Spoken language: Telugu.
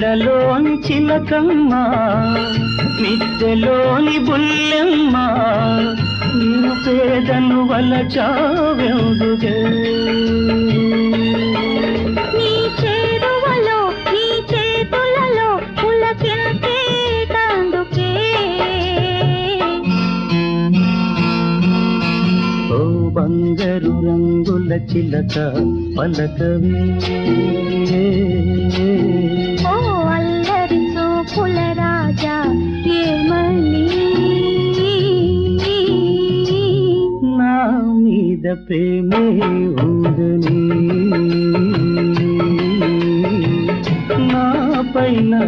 గూటిలోని చిలకమ్మ మిద్దెలోని బుల్లెమ్మ నేను పేదను తందుకే. ఓ బంగారు రంగుల చిలక పలకవే. మీద ప్రేమే ఉందని. నా పైన